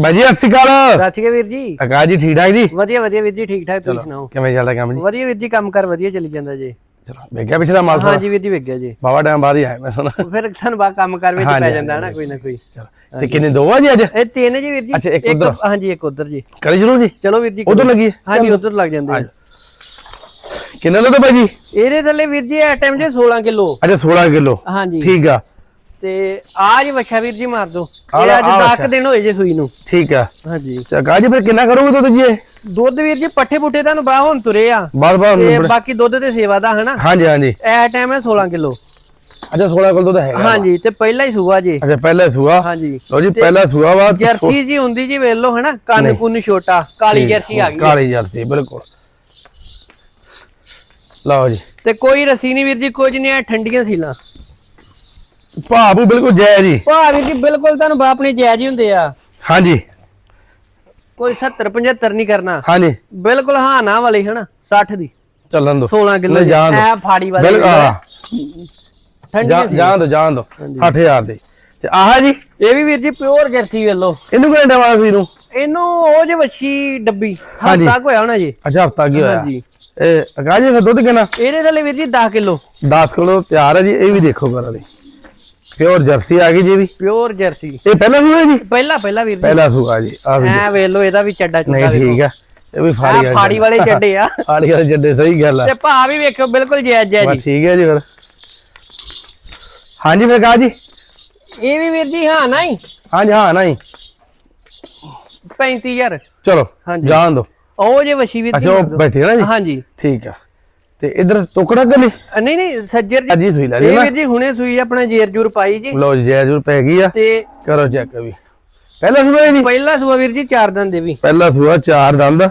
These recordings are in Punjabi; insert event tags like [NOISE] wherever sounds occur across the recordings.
ਬਾਈ ਜੀ ਸਤਿ ਸ਼੍ਰੀ ਅਕਾਲ। ਅਕਾਲ ਵੀਰ ਜੀ। ਅਕਾਲ ਜੀ ਠੀਕ ਠਾਕ ਜੀ? ਵਧੀਆ ਵਧੀਆ ਵੀਰ ਜੀ ਠੀਕ ਠਾਕ ਤੁਸੀਂ ਸੁਣਾਓ? ਕਿਵੇਂ ਚੱਲਦਾ ਕੰਮ ਜੀ? ਵਧੀਆ ਵੀਰ ਜੀ ਕੰਮ ਕਰ ਵਧੀਆ ਚੱਲੀ ਜਾਂਦਾ ਜੀ। ਚਲੋ ਵੇਖਿਆ ਪਿਛਲਾ ਮਾਲ ਹਾਂਜੀ ਵੀਰ ਜੀ ਵੇਖ ਗਿਆ ਜੀ। ਬਾਵਾ ਟਾਈਮ ਬਾਅਦ ਹੀ ਆਇਆ ਮੈਂ ਸੁਣਾ ਫਿਰ ਤੁਹਾਨੂੰ ਬਾ ਕੰਮ ਕਰ ਵਿੱਚ ਪੈ ਜਾਂਦਾ ਨਾ ਕੋਈ ਨਾ ਕੋਈ। ਚਲੋ ਤੇ ਕਿੰਨੇ ਦੋ ਆ ਜੀ ਅੱਜ? ਇਹ ਤਿੰਨ ਜੀ ਵੀਰ ਜੀ। ਅੱਛਾ, ਇੱਕ ਉੱਧਰ। ਹਾਂਜੀ ਇੱਕ ਉਧਰ ਜੀ। ਕਰੀ ਜਰੂਰ ਜੀ? ਚਲੋ ਵੀਰ ਜੀ ਉਧਰ ਲੱਗੀ ਹੈ? ਹਾਂਜੀ ਉਧਰ ਲੱਗ ਜਾਂਦੇ। ਕਿੰਨੇ ਲੋਗੇ ਬਾਈ ਜੀ? ਇਹਦੇ ਥੱਲੇ ਵੀਰ ਜੀ ਇਹ ਟਾਈਮ ਜੇ 16 ਕਿਲੋ। ਅੱਛਾ 16 ਕਿਲੋ। ਹਾਂਜੀ। ਠੀਕ ਆ। ਤੇ ਆਜ ਵੱਛਾ ਵੀਰ ਜੀ ਮਾਰ ਦੋ ਇਹ ਅੱਜ ਆਹ 10 ਵੱਛਾ। ਦਿਨ ਹੋਏ ਜੇ ਸੂਈ ਨੂੰ। ਠੀਕ ਆ। ਹਾਂਜੀ। ਚਾ ਜੀ ਫਿਰ ਕਿੰਨਾ ਕਰੋਗੇ ਦੁੱਧ ਜੀ ਦੁੱਧ ਵੀਰ ਜੀ ਪੱਠੇ ਪੁੱਠੇ ਤੁਹਾਨੂੰ ਬਾ ਹੁਣ ਤੁਰੇ ਆ। ਬਾਰ ਬਾਰ ਤੇ ਬਾਕੀ ਦੁੱਧ ਤੇ ਸੇਵਾ ਦਾ ਹਨਾ। ਹਾਂਜੀ ਹਾਂਜੀ। ਇਹ ਟਾਈਮ ਹੈ 16 ਕਿਲੋ। ਅੱਛਾ 16 ਕਿਲੋ ਦੁੱਧ ਹੈਗਾ। ਹਾਂਜੀ ਤੇ ਪਹਿਲਾ ਹੀ ਸੂਆ ਜੀ। ਅੱਛਾ ਪਹਿਲਾ ਸੂਆ। ਹਾਂਜੀ। ਲੋ ਜੀ ਪਹਿਲਾ ਸੂਆ ਵਾ। ਜਰਸੀ ਜੀ ਹੁੰਦੀ ਜੀ ਵੇਖ ਲਓ ਹਨਾ ਕੰਨ ਕੁੰਨ ਛੋਟਾ ਕਾਲੀ ਜਰਸੀ ਆ ਗਈ। ਕਾਲੀ ਜਰਸੀ ਬਿਲਕੁਲ। ਲਓ ਜੀ। ਤੇ ਕੋਈ ਰਸੀ ਨਹੀਂ ਵੀਰ ਜੀ ਕੁਝ ਨਹੀਂ ਆ ਠੰਡੀਆਂ ਸੀਲਾਂ। ਭਾਬੂ ਬਿਲਕੁਲ ਜੈ ਜੀ। ਭਾ ਵੀਰ ਜੀ ਬਿਲਕੁਲ ਤੁਹਾਨੂੰ ਬਾਪ ਆਪਣੇ ਜਾਇਜ਼ ਹੀ ਹੁੰਦੇ ਆ। ਹਾਂਜੀ। ਕੋਈ 70 75 ਨਹੀਂ ਕਰਨਾ। ਹਾਂਜੀ। ਬਿਲਕੁਲ ਹਾਂ ਨਾ ਵਾਲੀ ਹਨਾ? 60 ਦੀ। ਚੱਲਣ ਦੋ। 16 ਕਿਲੋ ਐ ਫਾੜੀ ਵਾਲੀ ਬਿਲਕੁਲ ਜਾਣ ਦੋ ਜਾਣ ਦੋ। 8000 ਦੇ। ਤੇ ਆਹ ਜੀ। ਇਹ ਵੀ ਵੀਰ ਜੀ ਪਿਓਰ ਜਰਸੀ ਵੇਖ ਲਓ ਇਹਨੂੰ ਕਿਹਨੇ ਦੇਵਾਂ ਵੀਰ ਨੂੰ? ਇਹਨੂੰ ਉਹ ਜੇ ਵੱਛੀ ਡੱਬੀ। ਹਫਤਾ ਹੋਇਆ ਹੋਣਾ ਜੀ। ਅੱਛਾ ਹਫਤਾ ਕੀ ਹੋਇਆ? ਹਾਂਜੀ। ਇਹ ਅਕਾਜ ਜੀ ਫਿਰ ਦੁੱਧ ਕਿੰਨਾ? ਇਹਦੇ ਥੱਲੇ ਵੀਰ ਜੀ 10 ਕਿਲੋ। 10 ਕਿਲੋ ਤਿਆਰ ਹੈ ਜੀ ਇਹ ਵੀ ਦੇਖੋ ਕਰਾਂ ਦੀ ਪਿਓਰ ਜਰਸੀ ਆ ਗਈ ਜੀ ਵੀ ਪਿਓਰ ਜਰਸੀ। ਇਹ ਪਹਿਲਾ ਸੂਆ ਜੀ? ਪਹਿਲਾ ਪਹਿਲਾ ਵੀਰ ਜੀ। ਪਹਿਲਾ ਸੂਆ ਜੀ ਆ ਵੀ ਐ ਵੇਖ ਲਓ ਇਹਦਾ ਵੀ ਚੱਡਾ ਨਹੀਂ ਚੁੱਕਾ ਠੀਕ ਆ। ਇਹ ਵੀ ਫਾੜੀ ਆ ਫਾੜੀ ਵਾਲੇ ਚੱਡੇ। ਆ। [LAUGHS] ਫਾੜੀ ਵਾਲੇ ਜੱਡੇ ਸਹੀ ਗੱਲ ਆ। ਤੇ ਭਾ ਵੀ ਵੇਖਿਓ ਬਿਲਕੁਲ ਜਾਇਜ਼ ਹੈ ਜੀ। ਠੀਕ ਹੈ ਜੀ ਫਿਰ। ਹਾਂਜੀ ਫਿਰ ਕਾ ਜੀ? ਇਹ ਵੀ ਵੀਰ ਜੀ ਹਾਂ ਨਹੀਂ? ਹਾਂਜੀ ਹਾਂ ਨਹੀਂ। 35000 ਚਲੋ। ਜਾਣ ਦੋ। ਉਹ ਜੇ ਵਸ਼ੀ ਵੀਰ ਜੀ ਅੱਛਾ ਬੈਠੇ ਨਾ ਜੀ? ਹਾਂਜੀ। ਠੀਕ ਆ। ਤੇ ਇਧਰ ਟੁਕੜਾ ਅ, ਨਹੀਂ ਨਹੀਂ ਸੱਜਰ ਜੀ। ਅੱਜ ਸੂਈ ਲੈ ਲਈ ਨਾ। ਜੀ ਹੁਣੇ ਸੂਈ ਆਪਣਾ ਜੇਰ ਜੂਰ ਪਾਈ ਜੀ। ਲੋ ਜੀ ਜੈ ਜੂਰ ਪੈ ਗਈ ਆ। ਤੇ ਕਰੋ ਚੈੱਕ ਵੀ। ਪਹਿਲਾ ਸੂਆ ਜੀ ਪਹਿਲਾ ਸੂਆ ਵੀਰ ਜੀ ਚਾਰ ਦਿਨ ਦੇ ਵੀ। ਪਹਿਲਾ ਸੂਆ ਚਾਰ ਦੰਦ।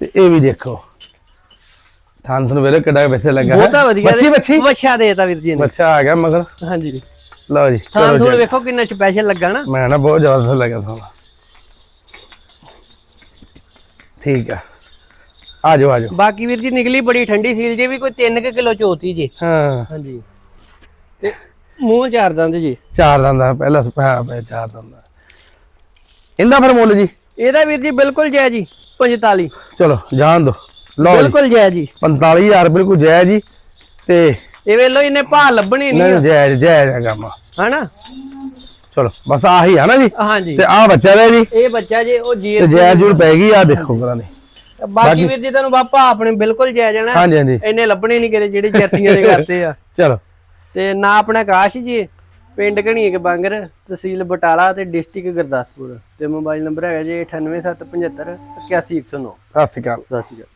ਤੇ ਇਹ ਵੀ ਦੇਖੋ। ਥਾਂ ਤੁਹਾਨੂੰ ਵੇਲੇ ਕਿੱਡਾ ਵੈਸੇ ਲੱਗਾ। ਬਹੁਤਾ ਵਧੀਆ ਬੱਚੀ ਬੱਚੀ ਵੱਛਾ? ਦੇਤਾ ਵੀਰ ਜੀ ਨੇ। ਬੱਚਾ ਆ ਗਿਆ ਮਗਰ। ਹਾਂਜੀ। ਲਓ ਜੀ ਥਾਂ ਕਰੋ ਤੁਹਾਨੂੰ। ਵੇਖੋ ਕਿੰਨਾ ਸਪੈਸ਼ਲ ਲੱਗਾ ਨਾ। ਮੈਂ ਨਾ ਬਹੁਤ ਜ਼ਬਰਦਸਤ ਲੱਗਾ ਤੁਹਾਨੂੰ ਠੀਕ ਆ। ਆ ਜਾਓ ਆ ਜਾਓ ਬਾਕੀ ਵੀਰ ਜੀ ਨਿਕਲੀ ਬੜੀ ਠੰਡੀ ਸੀਲ ਜੇ ਵੀ ਕੋਈ 3 ਕਿਲੋ ਚੋਤੀ ਜੀ। ਹਾਂ। ਹਾਂਜੀ। ਤੇ ਮੂੰਹ ਚਾਰ ਦੰਦ ਜੀ। ਚਾਰ ਦੰਦ ਆ ਪਹਿਲਾ ਸੁਪਾ ਪਿਆ ਚਾਰ ਦੰਦ। ਇਹਦਾ ਫਿਰ ਮੁੱਲ ਜੀ? ਇਹਦਾ ਵੀਰ ਜੀ ਬਿਲਕੁਲ ਜੈ ਜੀ 45 ਚਲੋ ਜਾਣ ਦੋ। ਲਓ ਬਿਲਕੁਲ ਜੈ। ਜੀ 45000 ਬਿਲਕੁਲ ਜੈ ਜੀ। ਤੇ ਇਹ ਵੇਲੋ ਇਹਨੇ ਭਾ ਲੱਭਣੀ ਨਹੀਂ ਨਹੀਂ ਜੈ ਜੈ ਹੈ ਕੰਮ। ਹਨਾ? ਚਲੋ ਬਸ ਆਹੀ ਨਾ ਜੀ। ਹਾਂਜੀ। ਤੇ ਆ ਬੱਚਾ ਦਾ ਜੀ। ਇਹ ਬੱਚਾ ਜੇ ਉਹ ਜੈ ਜੂਰ ਪੈ ਗਈ ਆ ਦੇਖੋ ਕਰਾਂ ਦੀ ਬਾਕੀ ਵੀਰ ਜੀ ਤੁਹਾਨੂੰ ਬਾਪਾ ਆਪਣੇ ਬਿਲਕੁਲ ਜੈ ਜਾਣਾ ਹਾਂਜੀ ਹਾਂਜੀ। ਇਹਨੇ ਲੱਭਣੇ ਨਹੀਂ ਕਿਤੇ ਜਿਹੜੇ ਜਰਸੀਆਂ ਦੇ ਕਰਤੇ ਆ। [LAUGHS] ਚਲੋ। ਤੇ ਨਾ ਆਪਣਾ ਆਕਾਸ਼ ਜੀ ਪਿੰਡ ਘਣੀਏ ਕੇ ਬਾਂਗਰ ਤਹਿਸੀਲ ਬਟਾਲਾ ਤੇ ਡਿਸਟ੍ਰਿਕਟ ਗੁਰਦਾਸਪੁਰ। ਤੇ ਮੋਬਾਈਲ ਨੰਬਰ ਹੈਗਾ ਜੀ 98775 81109 ਸਤਿ ਸ਼੍ਰੀ ਅਕਾਲ। ਸਤਿ ਸ਼੍ਰੀ ਅਕਾਲ।